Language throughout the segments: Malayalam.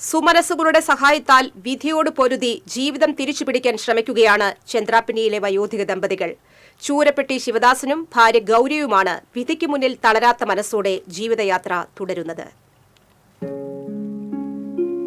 സുമനസ്സുകളുടെ സഹായത്താൽ വിധിയോട് പൊരുതി ജീവിതം തിരിച്ചുപിടിക്കാൻ ശ്രമിക്കുകയാണ് ചന്ദ്രാപ്പിനിയിലെ വയോധിക ദമ്പതികൾ. ചൂരപ്പെട്ടി ശിവദാസനും ഭാര്യ ഗൗരിയുമാണ് വിധിക്ക് മുന്നിൽ തളരാത്ത മനസ്സോടെ ജീവിതയാത്ര തുടരുന്നത്.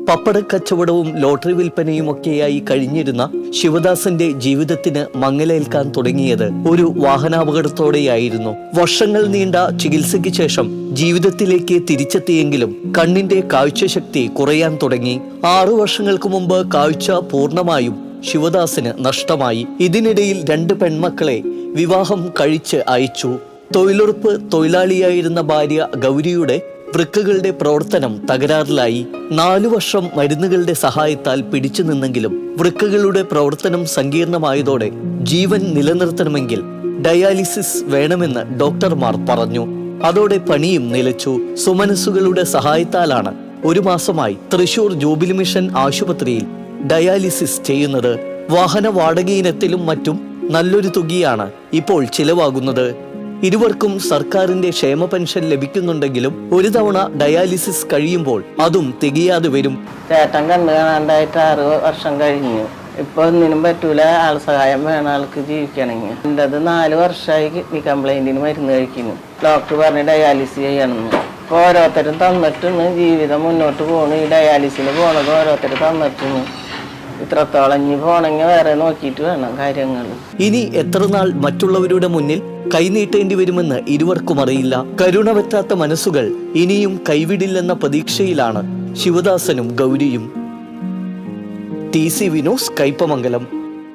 പപ്പടക്കച്ചവടവും ലോട്ടറി വിൽപ്പനയും ഒക്കെയായി കഴിഞ്ഞിരുന്ന ശിവദാസന്റെ ജീവിതത്തിന് മങ്ങലേൽക്കാൻ തുടങ്ങിയത് ഒരു വാഹനാപകടത്തോടെയായിരുന്നു. വർഷങ്ങൾ നീണ്ട ചികിത്സയ്ക്ക് ശേഷം ജീവിതത്തിലേക്ക് തിരിച്ചെത്തിയെങ്കിലും കണ്ണിന്റെ കാഴ്ചശക്തി കുറയാൻ തുടങ്ങി. ആറു വർഷങ്ങൾക്ക് മുമ്പ് കാഴ്ച പൂർണമായും ശിവദാസിന് നഷ്ടമായി. ഇതിനിടയിൽ രണ്ട് പെൺമക്കളെ വിവാഹം കഴിച്ച് അയച്ചു. തൊഴിലുറപ്പ് തൊഴിലാളിയായിരുന്ന ഭാര്യ ഗൗരിയുടെ വൃക്കകളുടെ പ്രവർത്തനം തകരാറിലായി. നാലു വർഷം മരുന്നുകളുടെ സഹായത്താൽ പിടിച്ചു നിന്നെങ്കിലും വൃക്കകളുടെ പ്രവർത്തനം സങ്കീർണമായതോടെ ജീവൻ നിലനിർത്തണമെങ്കിൽ ഡയാലിസിസ് വേണമെന്ന് ഡോക്ടർമാർ പറഞ്ഞു. അതോടെ പണിയും നിലച്ചു. സുമനസ്സുകളുടെ സഹായത്താലാണ് ഒരു മാസമായി തൃശൂർ ജൂബിലി മിഷൻ ആശുപത്രിയിൽ ഡയാലിസിസ് ചെയ്യുന്നത്. വാഹന വാടകയിനത്തിലും മറ്റും നല്ലൊരു തുകയാണ് ഇപ്പോൾ ചിലവാകുന്നത്. ഇരുവർക്കും സർക്കാരിന്റെ ക്ഷേമ പെൻഷൻ ലഭിക്കുന്നുണ്ടെങ്കിലും ഒരു തവണ ഡയാലിസിസ് കഴിയുമ്പോൾ അതും തികയാതെ വരും. ചേട്ടൻ കണ്ടു കാണാണ്ടായിട്ട് ആറ് വർഷം കഴിഞ്ഞു. ഇപ്പൊ ഒന്നിനും പറ്റൂല. ആൾ സഹായം വേണം ആൾക്ക് ജീവിക്കണമെങ്കിൽ. എന്റെത് നാല് വർഷമായി കിഡ്നി കംപ്ലൈന്റിന് മരുന്ന് കഴിക്കുന്നു. ഡോക്ടർ പറഞ്ഞ് ഡയാലിസിസ് ചെയ്യണമെന്ന്. ഇപ്പൊ ഓരോരുത്തരും തന്നിട്ടുണ്ട്. ജീവിതം മുന്നോട്ട് പോണു. ഈ ഡയാലിസിന് പോണത് ഓരോരുത്തർ തന്നിട്ടുണ്ട്. ഇത്രത്തോളം ഇനി പോണെങ്കിൽ വേറെ നോക്കിയിട്ട് വേണം കാര്യങ്ങൾ. ഇനി എത്ര നാൾ മറ്റുള്ളവരുടെ മുന്നിൽ കൈനീട്ടേണ്ടി വരുമെന്ന് ഇരുവർക്കും അറിയില്ല. കരുണ പറ്റാത്ത മനസ്സുകൾ ഇനിയും കൈവിടില്ലെന്ന പ്രതീക്ഷയിലാണ് ശിവദാസനും ഗൗരിയും. T C Vinos Kaipamangalam.